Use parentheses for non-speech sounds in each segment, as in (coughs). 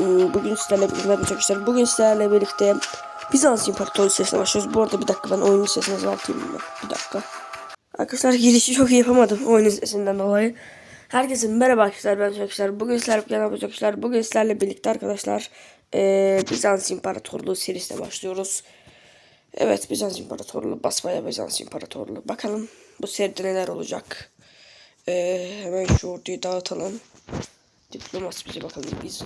Ee, Bugün sizlerle birlikte arkadaşlar. Bugün sizlerle birlikte Bizans İmparatorluğu sesine başlıyoruz. Bu arada bir dakika ben oyunun sesini azaltayım? Bir dakika. Arkadaşlar girişi çok iyi yapamadım oyunun sesinden dolayı. Herkese merhaba arkadaşlar ben arkadaşlar. Bugün sizlerle birlikte arkadaşlar. Bugün sizlerle birlikte arkadaşlar Bizans İmparatorluğu serisine başlıyoruz. Evet Bizans İmparatorluğu basmaya Bizans İmparatorluğu. Bakalım bu seride neler olacak. Ee, hemen şu orduyu dağıtalım. Diplomasi bize bakalım. Biz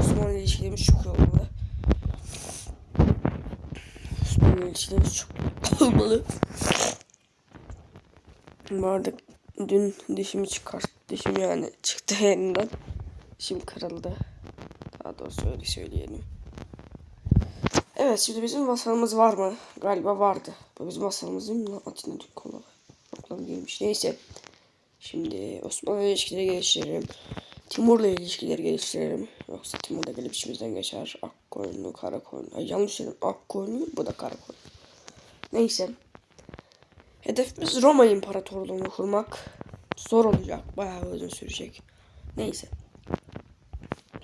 Osmanlı ile ilişkilerimiz çok iyi olmalı. Osmanlı ile ilişkilerimiz çok olmalı. Bu arada dün dişimi çıkart. Dişim yani çıktı yerinden. Dişim kırıldı. Daha doğrusu öyle söyleyelim. Evet şimdi bizim masalımız var mı? Galiba vardı. Bu bizim masalımız değil mi lan? Atina Dükkolu. Yok lan değilmiş. Neyse. Şimdi Osmanlı ile ilişkileri geliştirelim. Timur'la ilişkileri geliştirelim. Yoksa Timur da gelip içimizden geçer. Akkoyunlu, Karakoyunlu. Ay yanlış söyledim. Akkoyunlu, bu da Karakoyunlu. Neyse. Hedefimiz Roma İmparatorluğu'nu kurmak. Zor olacak. Bayağı uzun sürecek. Neyse.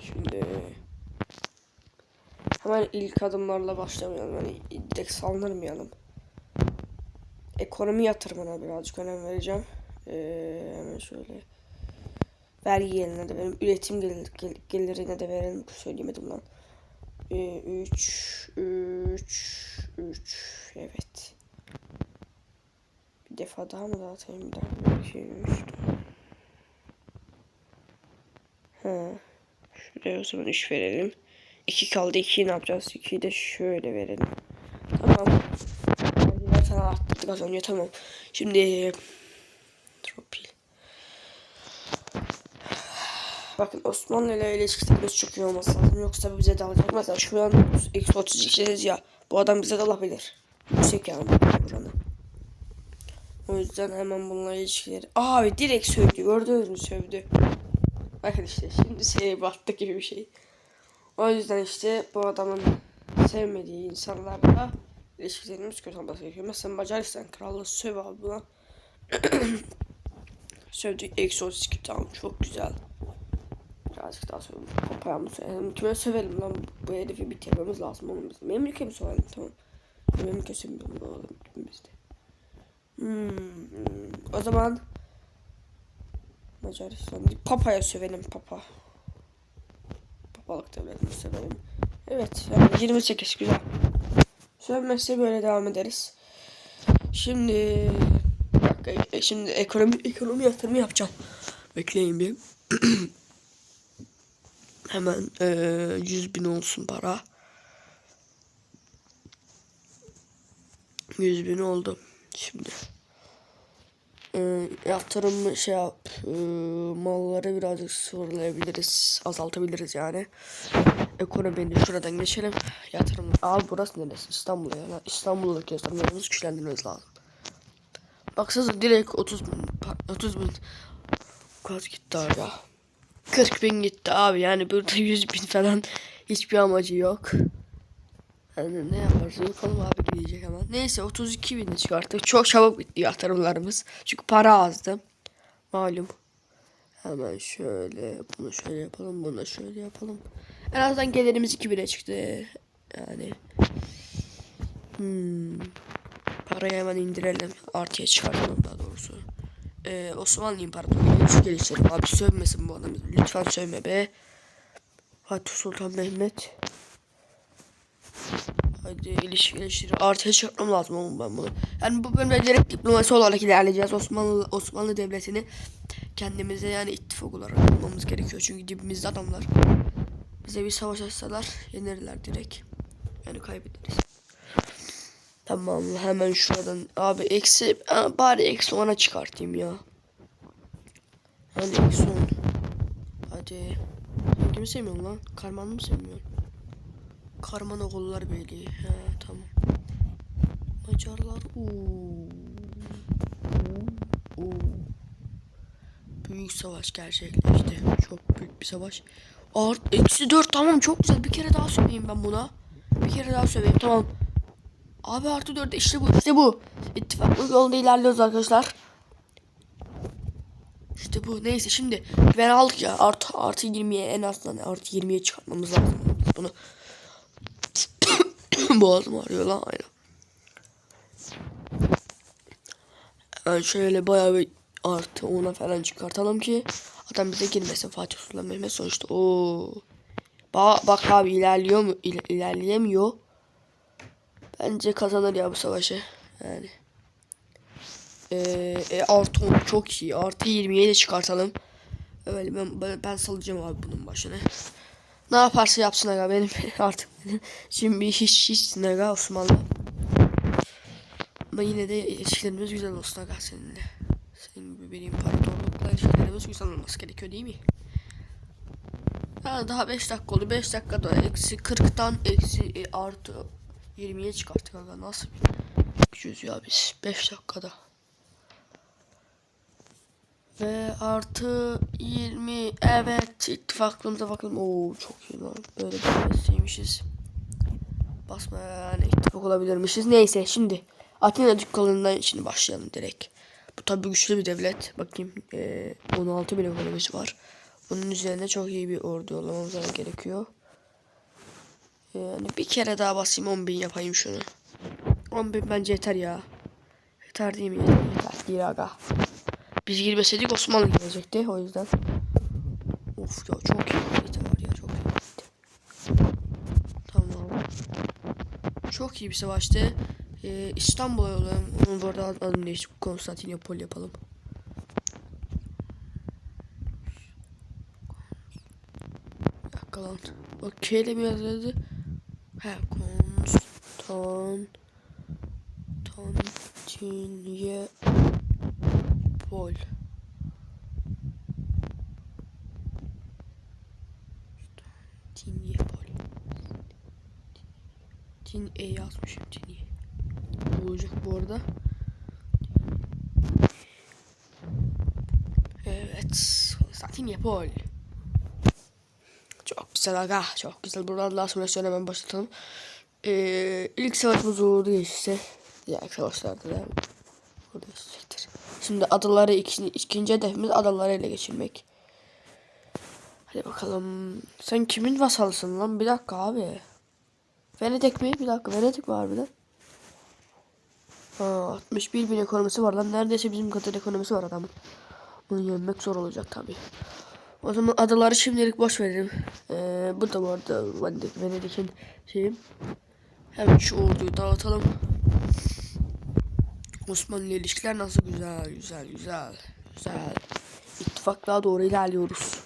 Şimdi hemen ilk adımlarla başlamayalım. Yani direkt saldırmayalım. Ekonomi yatırımına birazcık önem vereceğim. Ee, hemen şöyle vergi gelirine de verelim. Üretim gelir, gel, gelirine de verelim. Söyleyemedim lan. 3 3 3 evet. Bir defa daha mı dağıtayım daha bir şey demiştim. Ha. Şuraya o zaman 3 verelim. 2 kaldı. 2'yi ne yapacağız? 2'yi de şöyle verelim. Tamam. Sana arttırdık az önce tamam. Şimdi Tropil. Bakın Osmanlı ile ilişkilerimiz çok iyi olması lazım. Yoksa bize dalacak. Mesela şu an eksi 32 ya. Bu adam bize dalabilir. Yüksek yani buranı. O yüzden hemen bununla ilişkileri. Abi direkt sövdü. Gördünüz mü sövdü. Bakın işte şimdi şeye battı gibi bir şey. O yüzden işte bu adamın sevmediği insanlarla ilişkilerimiz kötü olması gerekiyor. Mesela Macaristan krallığı söv abi buna. Sövdük eksi 32 tamam çok güzel. Birazcık daha sövelim. Papaya mı sövelim? Kime sövelim lan? Bu herifi bitirmemiz lazım oğlum bizim. Benim ülkemi sövelim tamam. Ülke sövelim oğlum bizde. Hmm. O zaman Macaristan Papa'ya sövelim Papa. Papalık devletini sövelim. Evet yani 28 güzel. Sövmezse böyle devam ederiz. Şimdi e, şimdi ekonomi ekonomi yatırımı yapacağım. Bekleyin bir. (clears throat) Hemen e, 100 bin olsun para. 100 bin oldu. Şimdi. E, yatırım şey yap e, malları birazcık sıfırlayabiliriz azaltabiliriz yani. Ekonominin şuradan geçelim. Yatırım abi burası neresi? İstanbul ya. İstanbul'daki yatırımlarımızı güçlendirmemiz lazım. Baksanıza direkt 30 bin 30 bin. Kaç gitti abi ya 40 bin gitti abi yani burada (laughs) 100 bin falan hiçbir amacı yok yani ne yaparız bakalım abi diyecek ama. Neyse 32 bini çıkarttık. Çok çabuk bitti yatırımlarımız. Çünkü para azdı. Malum. Hemen şöyle bunu şöyle yapalım. Bunu şöyle yapalım. En azından gelirimiz 2000'e çıktı. Yani. Hmm. Parayı hemen indirelim. Artıya çıkartalım daha doğrusu. Ee, Osmanlı İmparatorluğu'nu şu geliştirelim. Abi sövmesin bu adam. Lütfen sövme be. Fatih Sultan Mehmet. Hadi ilişki ilişki artıya çıkartmam lazım oğlum ben bunu. Yani bu bölümde direkt diplomasi olarak ilerleyeceğiz. Osmanlı Osmanlı Devleti'ni kendimize yani ittifak olarak bulmamız gerekiyor. Çünkü dibimizde adamlar. Bize bir savaş açsalar yenirler direkt. Yani kaybederiz. Tamam hemen şuradan abi eksi bari eksi 10'a çıkartayım ya. Hadi eksi 10. Hadi. Sen kimi sevmiyorsun lan? Karmanlı mı sevmiyorsun? Karman oğullar Beyliği. He tamam. Macarlar. Oo. Oo. Büyük savaş gerçekleşti. Çok büyük bir savaş. Art eksi 4 tamam çok güzel. Bir kere daha söveyim ben buna. Bir kere daha söveyim tamam. Abi artı 4 işte bu işte bu. İttifaklık yolunda ilerliyoruz arkadaşlar. İşte bu. Neyse şimdi güven aldık ya. Artı, artı 20'ye en azından artı 20'ye çıkartmamız lazım. Bunu. (coughs) Boğazım ağrıyor lan aynen. Yani şöyle bayağı bir artı 10'a falan çıkartalım ki adam bize girmesin Fatih Sultan Mehmet sonuçta. Oo. Bak, bak abi ilerliyor mu? İl, ilerleyemiyor. Bence kazanır ya bu savaşı. Yani. Ee, e, artı 10 çok iyi. Artı 20'ye de çıkartalım. Öyle ben, ben, ben salacağım abi bunun başına. Ne yaparsa yapsın aga benim (laughs) artık. Şimdi hiç hiç aga Osmanlı. Ama yine de ilişkilerimiz güzel olsun aga seninle. Senin gibi bir imparatorlukla ilişkilerimiz güzel olması gerekiyor değil mi? Ha, daha 5 dakika oldu. 5 dakikada eksi 40'tan eksi e, artı 20'ye çıkarttık aga. Nasıl gücüz ya biz 5 dakikada. Ve artı 20 evet ittifaklığımıza bakalım. Oo çok iyi lan. Böyle bir mesleğmişiz. Basma yani ittifak olabilirmişiz. Neyse şimdi Atina dükkanından şimdi başlayalım direkt. Bu tabi güçlü bir devlet. Bakayım ee, 16 bin ekonomisi var. Bunun üzerine çok iyi bir ordu olmamız gerekiyor. Yani bir kere daha basayım 10 bin yapayım şunu. 10 bin bence yeter ya. Yeter değil mi? Yeter, değil aga. Biz girmeseydik Osmanlı girecekti o yüzden. Of ya çok iyi kalite var ya çok iyi kalite. Tamam. Çok iyi bir savaştı. Ee, İstanbul'a yollayalım. Onun bu arada adını değiştirip Konstantinopol yapalım. Dakika lan. O K ile mi yazıldı? He Konstan Konstantinopol. Konstantinopol. Tin E yazmışım Tin E. Olacak bu arada. Evet. Konstantinopol. Çok güzel aga. Çok güzel. Buradan daha sonra hemen başlatalım. Ee, ilk savaşımız uğurlu geçti. Diğer savaşlarda da burada geçecektir. Şimdi adaları ikinci, ikinci hedefimiz adaları ele geçirmek. Hadi bakalım. Sen kimin vasalısın lan? Bir dakika abi. Venedik mi? Bir dakika Venedik var bir de. Ha, 61 bin ekonomisi var lan. Neredeyse bizim kadar ekonomisi var adamın. Bunu yenmek zor olacak tabi. O zaman adaları şimdilik boş verelim. Ee, bu da bu arada Venedik, Venedik'in şeyi. Hemen şu orduyu dağıtalım. Osmanlı ile ilişkiler nasıl güzel, güzel, güzel, güzel. İttifaklığa doğru ilerliyoruz.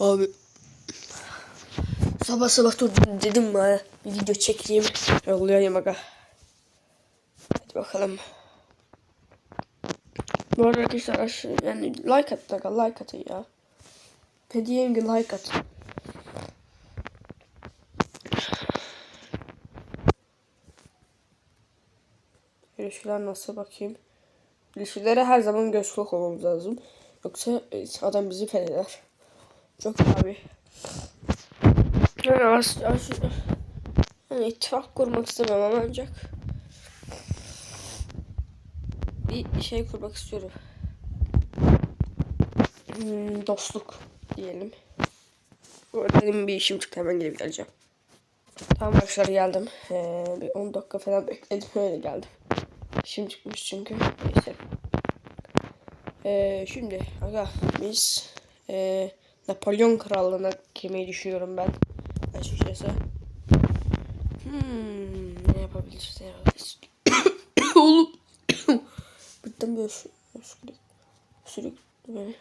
Abi sabah sabah dur dedim bir video çekeyim yollayayım aga. Hadi bakalım. Bu arada arkadaşlar aşağı yani like atın aga like atın ya. Hediyem gibi like atın. İlişkiler nasıl bakayım. İlişkilere her zaman göz kulak olmamız lazım. Yoksa e, adam bizi fetheder. Çok abi. Yani yani ittifak kurmak istemem ama ancak bir şey kurmak istiyorum. Hmm, dostluk diyelim. Bu benim bir işim çıktı hemen gelip geleceğim. Tamam arkadaşlar geldim. Ee, bir 10 dakika falan bekledim (laughs) öyle geldim. İşim çıkmış çünkü. Neyse. Ee, şimdi aga biz e, Napolyon krallığına girmeyi düşünüyorum ben. Açıkçası. Hmm, ne yapabiliriz? Ne yapabiliriz? (coughs) Oğlum. Bıktım bir sürük. Sürük. beni.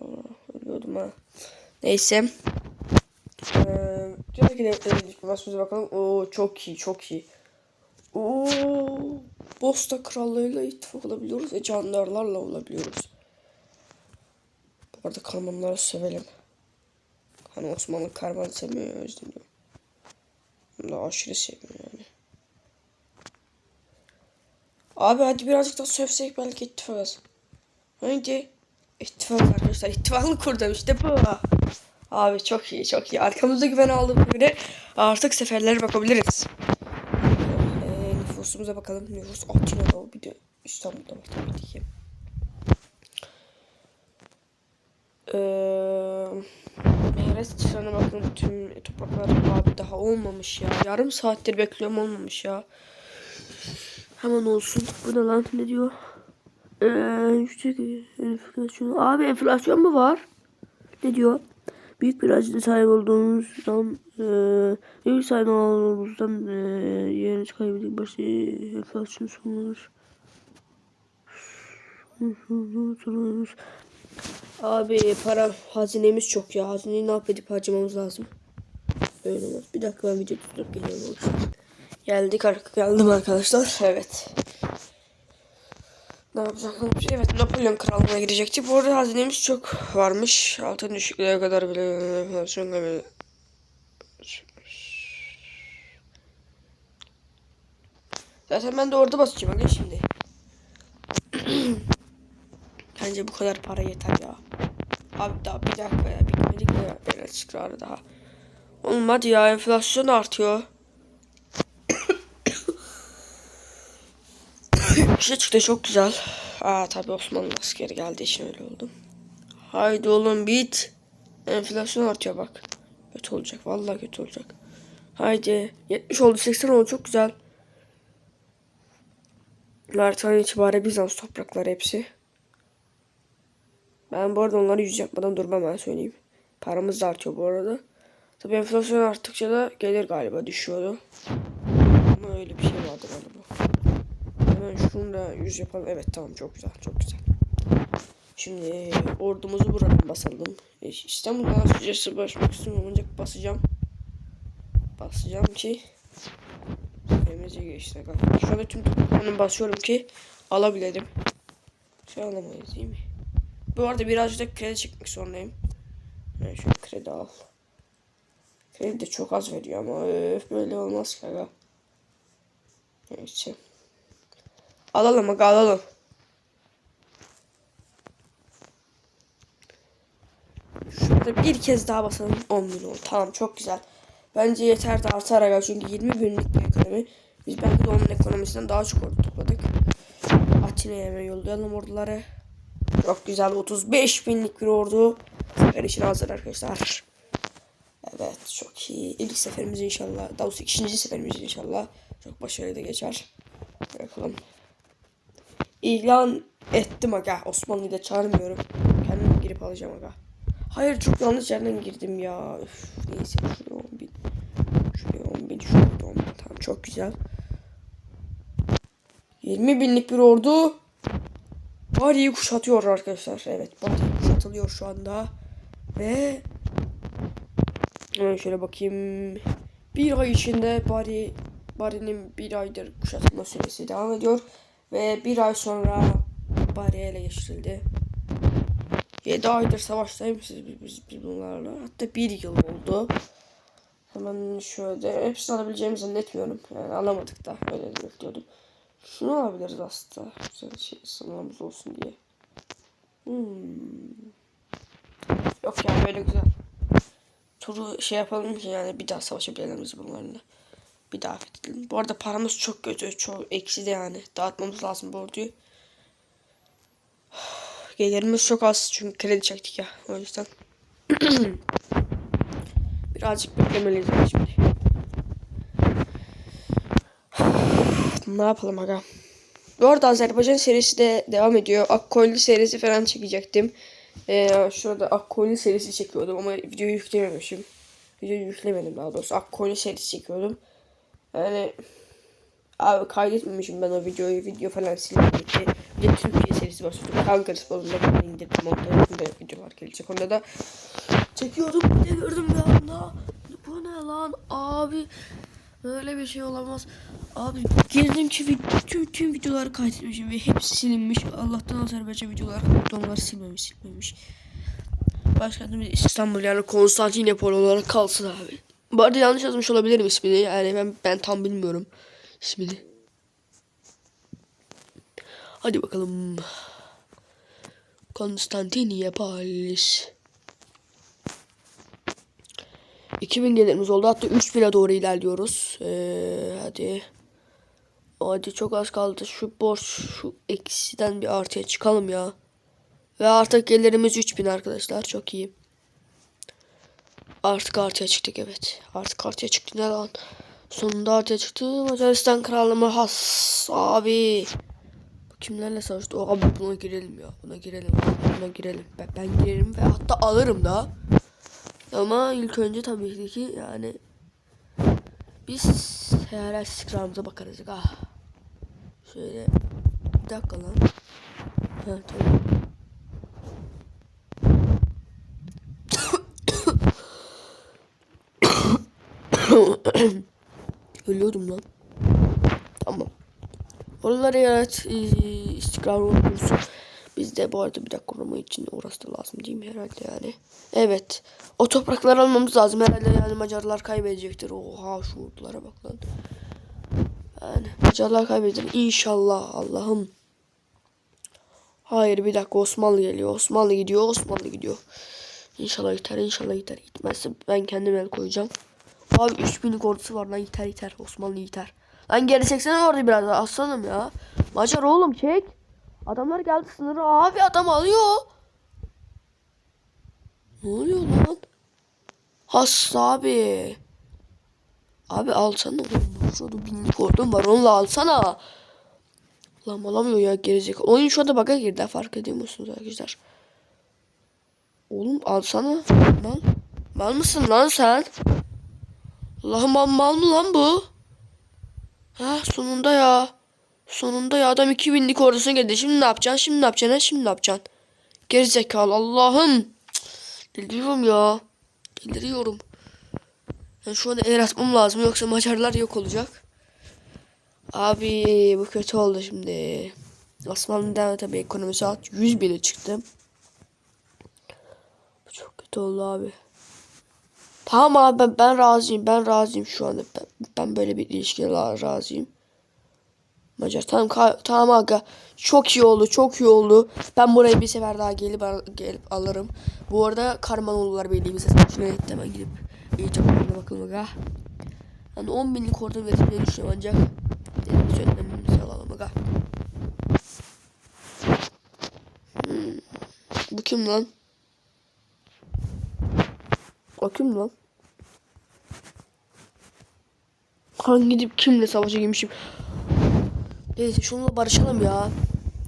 Allah, ölüyordum ha. Neyse. Ee, diyor ki basımıza bakalım. Oo çok iyi çok iyi. Oo Bosta krallığıyla ittifak olabiliyoruz ve candarlarla olabiliyoruz. Bu arada Kalmanları sevelim. Hani Osmanlı karman sevmiyor özleniyor. Hem de aşırı sevmiyor yani. Abi hadi birazcık daha sövsek belki ittifakız. Haydi. İttifak arkadaşlar. İttifaklı kurdum işte bu. Abi çok iyi çok iyi. Arkamızda güven aldığımız göre artık seferlere bakabiliriz. Ee, nüfusumuza bakalım. Nüfus Atina'da bir de İstanbul'da var tabii ki. Eee Mehret Çıran'a bakın tüm topraklar abi daha olmamış ya. Yarım saattir bekliyorum olmamış ya. Hemen olsun. Bu ne lan ne diyor? Eee yüksek enflasyon. Abi enflasyon mu var? Ne diyor? Büyük bir acıda sahip olduğunuzdan eee büyük sahip olduğunuzdan eee yeriniz kaybedip başı enflasyon sonlanır. Abi para hazinemiz çok ya. Hazineyi ne yapıp harcamamız lazım. Öyle olmaz. Bir dakika ben video tutup geliyorum. Geldik geldim arkadaşlar. Evet. Ne yapacağım? Evet Napolyon krallığına girecekti. Bu arada hazinemiz çok varmış. Altın düşüklüğe kadar bile enflasyon kaybı- Zaten ben de orada basacağım aga şimdi. (clears throat) Bence bu kadar para yeter ya. Abi daha bir dakika ya bitmedik ya. İstikrarı daha. Olmadı ya enflasyon artıyor. İşte çıktı çok güzel. Aa tabi Osmanlı askeri geldi için öyle oldu. Haydi oğlum bit. Enflasyon artıyor bak. Kötü olacak vallahi kötü olacak. Haydi 70 oldu 80 oldu çok güzel. Lartan itibariyle Bizans toprakları hepsi. Ben bu arada onları yüz yapmadan durmam ben söyleyeyim. Paramız da artıyor bu arada. Tabii enflasyon arttıkça da gelir galiba düşüyordu. Ama öyle bir şey vardı galiba. Da yüz yapalım. Evet tamam çok güzel çok güzel. Şimdi ordumuzu buradan basalım. E, İstanbul'dan açıkçası başlamak istiyorum ancak basacağım. Basacağım ki Emece geçti. Şu anda tüm topraklarını basıyorum ki alabilelim. Şey alamayız değil mi? Bu arada birazcık da kredi çekmek zorundayım. Yani şu kredi al. Kredi de çok az veriyor ama öf, böyle olmaz ki aga. Neyse. Alalım aga alalım. Şurada bir kez daha basalım 10 bin oldu. Tamam çok güzel. Bence yeter de artar aga çünkü 20 binlik bir ekonomi. Biz belki de onun ekonomisinden daha çok ordu topladık. Atina'ya hemen yollayalım orduları. Çok güzel 35 binlik bir ordu. Sefer için hazır arkadaşlar. Evet çok iyi. İlk seferimiz inşallah. Daha doğrusu ikinci seferimiz inşallah. Çok başarılı geçer. Bakalım. İlan ettim aga. Osmanlı'yı da çağırmıyorum. Kendim girip alacağım aga. Hayır çok yanlış yerden girdim ya. Üf, neyse şuraya 10 bin. Şuraya 10 bin. Şuraya 10 bin. Tamam çok güzel. 20 binlik bir ordu. Bari'yi kuşatıyor arkadaşlar. Evet Bari kuşatılıyor şu anda. Ve Hemen şöyle bakayım. Bir ay içinde Bari Bari'nin bir aydır kuşatılma süresi devam ediyor. Ve bir ay sonra Bari ele geçirildi. 7 aydır savaştayız biz, biz, biz, bunlarla. Hatta bir yıl oldu. Hemen şöyle hepsini alabileceğimi zannetmiyorum. Yani alamadık da öyle bekliyordum. Şunu alabiliriz aslında. Güzel şey sınavımız olsun diye. Hmm. Yok ya böyle güzel. Turu şey yapalım ki yani bir daha savaşabilelim biz bunlarla. Bir daha fethedelim. Bu arada paramız çok kötü. Çok eksi de yani. Dağıtmamız lazım bu. (sighs) Gelirimiz çok az çünkü kredi çektik ya. O yüzden. (clears throat) Birazcık beklemeliyiz şimdi. (sighs) ne yapalım aga? Bu arada Azerbaycan serisi de devam ediyor. Akkoyunlu serisi falan çekecektim. Ee, şurada Akkoyunlu serisi çekiyordum ama videoyu yüklememişim. Videoyu yüklemedim daha doğrusu. Akkoyunlu serisi çekiyordum. Yani abi kaydetmemişim ben o videoyu. Video falan silindik. Bir de Türkiye serisi başladım. Ankara sporunda ben indirdim. Onda da video var gelecek. Onda da çekiyordum. Bir gördüm bir anda. Bu ne lan abi? Böyle bir şey olamaz. Abi girdim ki tüm, tüm videoları kaydetmişim ve hepsi silinmiş. Allah'tan Azerbaycan videoları onları silmemiş silmemiş. Başkentimiz İstanbul yani Konstantinopol olarak kalsın abi. Bu arada yanlış yazmış olabilirim ismini. Yani ben ben tam bilmiyorum ismini. Hadi bakalım. Konstantiniyopol. 2000 gelirimiz oldu. Hatta 3000'e doğru ilerliyoruz. Ee, hadi. Hadi çok az kaldı. Şu borç şu eksiden bir artıya çıkalım ya. Ve artık gelirimiz 3000 arkadaşlar. Çok iyi. Artık artıya çıktık evet. Artık artıya çıktık ne lan? Sonunda artıya çıktı. Macaristan krallığımı has abi. Kimlerle savaştı? O abi buna girelim ya. Buna girelim. Buna girelim. Ben, ben girerim ve hatta alırım da. Ama ilk önce tabii ki yani biz herhalde istikrarımıza bakarız. Ah. Şöyle bir dakika lan. Ha tamam. (coughs) Ölüyordum lan. Tamam. Oraları yarat e, istikrar olursun. Biz de bu arada bir dakika koruma için orası da lazım değil mi herhalde yani. Evet. O toprakları almamız lazım herhalde yani Macarlar kaybedecektir. Oha şu ordulara bak lan. Yani Macarlar kaybeder inşallah Allah'ım. Hayır bir dakika Osmanlı geliyor. Osmanlı gidiyor. Osmanlı gidiyor. İnşallah yeter. inşallah yeter. Gitmezse ben kendim el koyacağım. Abi 3000'lik ordusu var lan yeter yeter. Osmanlı yeter. Lan geri çeksene orada biraz daha aslanım ya. Macar oğlum çek. Adamlar geldi sınırı. Abi adam alıyor. Ne oluyor lan? Has abi. Abi alsana oğlum. Şurada binlik ordum var. Onunla alsana. Lan alamıyor ya gerizekalı. Oyun şu anda bug'a girdi. Fark ediyor musunuz arkadaşlar? Oğlum alsana. Mal. Mal mısın lan sen? Allah'ım mal, mı lan bu? Ha sonunda ya. Sonunda ya adam 2000'lik ordusuna geldi. Şimdi ne yapacaksın? Şimdi ne yapacaksın? ha? Şimdi ne yapacaksın? Gerizekalı Allah'ım. Deliriyorum ya. Deliriyorum. Yani şu an el atmam lazım yoksa Macarlar yok olacak. Abi bu kötü oldu şimdi. Osmanlı'dan tabii ekonomisi at 100 bine çıktı. Bu çok kötü oldu abi. Tamam abi ben, ben razıyım. Ben razıyım şu anda. Ben, ben böyle bir ilişkiye razıyım. Macar tamam tamam aga. Çok iyi oldu. Çok iyi oldu. Ben buraya bir sefer daha gelip gelip alırım. Bu arada Karmanoğullar Birliği bize savaşına gitti. Hemen gidip iyice bakalım aga. Yani 10 binlik orada üretimleri düşünüyorum ancak dediğimiz önlemimizi alalım aga. Hmm. Bu kim lan? O kim lan? Kan gidip kimle savaşa girmişim? Neyse şununla barışalım ya.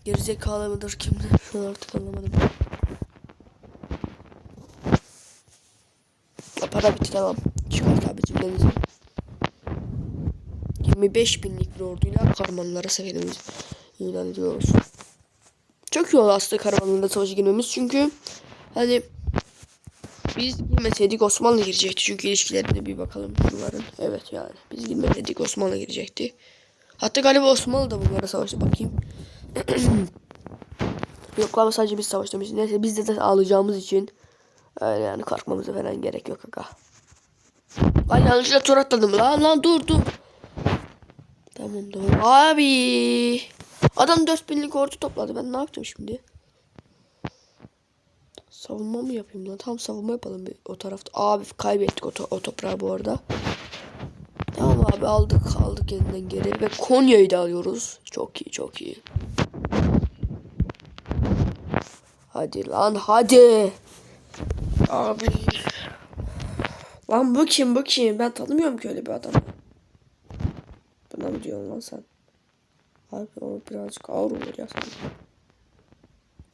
Gerizekalı mıdır kimdir? Şunu artık anlamadım. Ya para bitti tamam. Çıkart abi cümlenizi. 25 binlik bir orduyla karmanlara seferimizi ilan ediyoruz. Çok iyi oldu aslında karmanlarla savaşa girmemiz çünkü hani biz girmeseydik Osmanlı girecekti. Çünkü ilişkilerine bir bakalım şunların. Evet yani. Biz girmeseydik Osmanlı girecekti. Hatta galiba Osmanlı da bunlara savaştı. Bakayım. (clears throat) yok ama sadece biz savaştığımız için. Neyse biz de, de alacağımız için. Öyle yani korkmamıza falan gerek yok aga. Lan yanlışlıkla tur atladım. Lan lan dur dur. Tamam tamam. Abi. Adam 4000'lik ordu topladı. Ben ne yapacağım şimdi? Savunma mı yapayım lan? Tam savunma yapalım bir o tarafta. Abi kaybettik o, to- o toprağı bu arada. Tamam abi aldık aldık yeniden geri ve Konya'yı da alıyoruz. Çok iyi çok iyi. Hadi lan hadi. Abi. Lan bu kim bu kim? Ben tanımıyorum ki öyle bir adamı. Buna mı diyorsun lan sen? Abi o birazcık ağır olur ya sanki.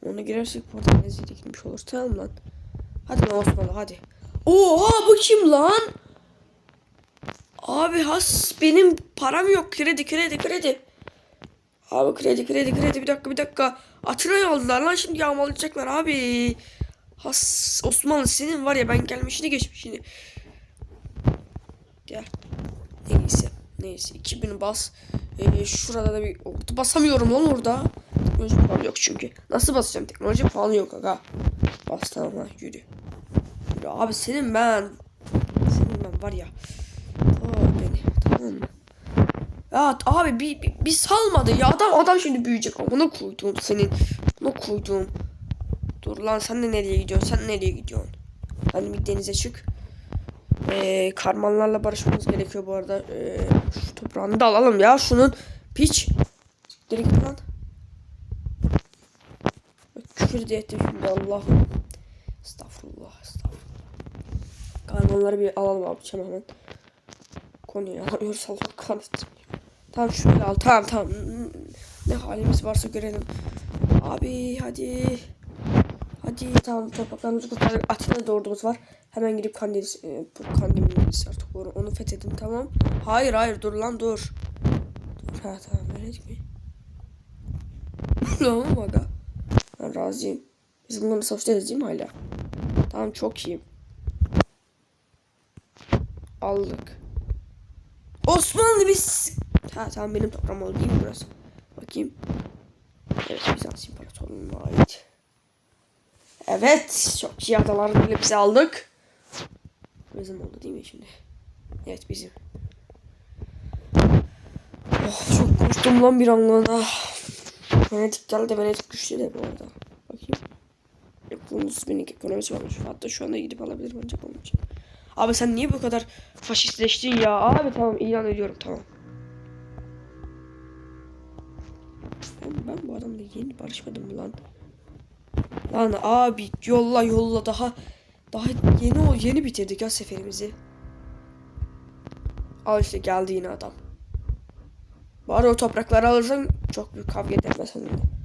Ona girersek portal eziyete gitmiş olur. Tamam lan. Hadi lan Osmanlı hadi. Oha bu kim lan? Abi has benim param yok. Kredi kredi kredi. Abi kredi kredi kredi bir dakika bir dakika. Atırayı aldılar lan şimdi yağmalayacaklar abi. Has Osmanlı senin var ya ben gelmişini geçmişini. Gel. Neyse. Neyse 2000 bas. Ee, şurada da bir basamıyorum lan orada. Teknoloji puanı yok çünkü. Nasıl basacağım? Teknoloji puanı yok aga. Bas tamam yürü. Yürü abi senin ben. Senin ben var ya. Aa beni tamam mı? Ya abi bir, bir, bir salmadı ya adam adam şimdi büyüyecek amına koydum senin. Amına koydum. Dur lan sen de nereye gidiyorsun? Sen nereye gidiyorsun? Hadi bir denize çık. Ee, karmanlarla barışmamız gerekiyor bu arada. Ee, şu toprağını da alalım ya şunun. Piç. Git lan. Küfür ettim şimdi Allah'ım. Estağfurullah estağfurullah. Kahramanları bir alalım abi çabuk hemen. Konuyu alamıyoruz Allah kahretsin. Tamam şöyle al tamam tamam. Ne halimiz varsa görelim. Abi hadi. Hadi tamam topraklarımızı kurtardık. Atina'da ordumuz var. Hemen gidip Kandil, e, bu Kandil'imiz artık onu, onu fethedin tamam. Hayır hayır dur lan dur. Dur ha tamam verelim mi? (laughs) Tamam aga. Ben razıyım. Biz bunlarla savaştayız değil mi hala? Tamam çok iyi. Aldık. Osmanlı biz... Ha tamam benim toprağım oldu değil mi burası? Bakayım. Evet Bizans İmparatorluğu'na ait. Evet çok iyi adalar bile bize aldık. Bizim oldu değil mi şimdi? Evet bizim. Oh, çok korktum lan bir anlığına. Venedik geldi. Venedik güçlü de bu arada. Yapılmış minik ekonomisi varmış. Hatta şu anda gidip alabilirim ancak onun için. Abi sen niye bu kadar faşistleştin ya? Abi tamam ilan ediyorum tamam. Ben, ben bu adamla yeni barışmadım lan? Lan abi yolla yolla daha daha yeni ol yeni bitirdik ya seferimizi. Al işte geldi yine adam. Bari o toprakları alırsan çok büyük kavga ederler seninle.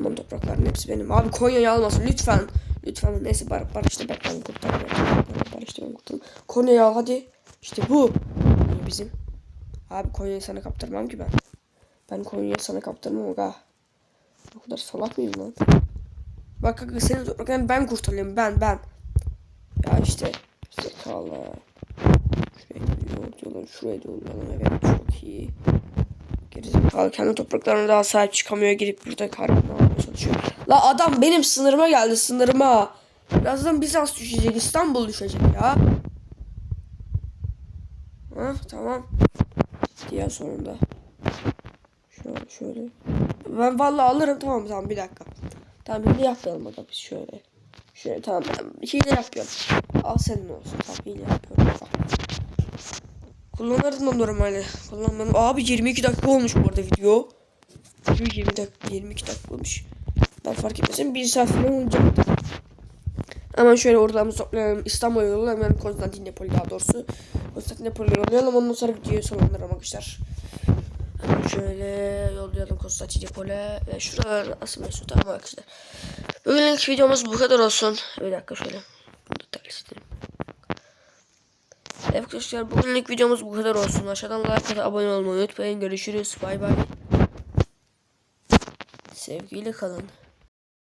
Harman toprakların hepsi benim. Abi Konya'yı almasın lütfen. Lütfen neyse bar barıştı bak ben kurtarıyorum. Barıştı ben kurtardım. Konya'yı al hadi. İşte bu. Bizim. Abi Konya'yı sana kaptırmam ki ben. Ben Konya'yı sana kaptırmam aga. O kadar salak mıyım lan? Bak kanka senin topraklarını ben kurtarıyorum ben ben. Ya işte. Zekalı. Şuraya yollayalım şuraya yollayalım evet çok iyi. Gerizekalı kendi topraklarına daha sahip çıkamıyor gidip burada karnını almaya çalışıyor. La adam benim sınırıma geldi sınırıma. Birazdan Bizans düşecek İstanbul düşecek ya. Ha tamam. Diğer sonunda. Şöyle şöyle. Ben vallahi alırım tamam tamam bir dakika. Tamam hile yapmayalım aga biz şöyle. Şöyle tamam ben hile yapıyorum. Al senin olsun tamam hile yapıyorum. Al. Kullanırdım da normalde. Kullanmadım. Abi 22 dakika olmuş bu arada video. Video 20 dakika 22 dakika olmuş. Ben fark etmesem 1 saat falan olacak. Hemen şöyle oradan toplayalım. İstanbul'a yollayalım. Yani Konstantinopol daha doğrusu. Konstantinopol'e yollayalım. Ondan sonra videoyu sonlandıralım arkadaşlar. Hemen şöyle yollayalım Konstantinopol'e. Ve şuralar asıl mesut tamam arkadaşlar. Bugünlük videomuz bu kadar olsun. Bir dakika şöyle. Bunu da terleştirelim. Arkadaşlar bugünlük videomuz bu kadar olsun. Aşağıdan like atıp abone olmayı unutmayın. Görüşürüz. Bay bay. Sevgiyle kalın.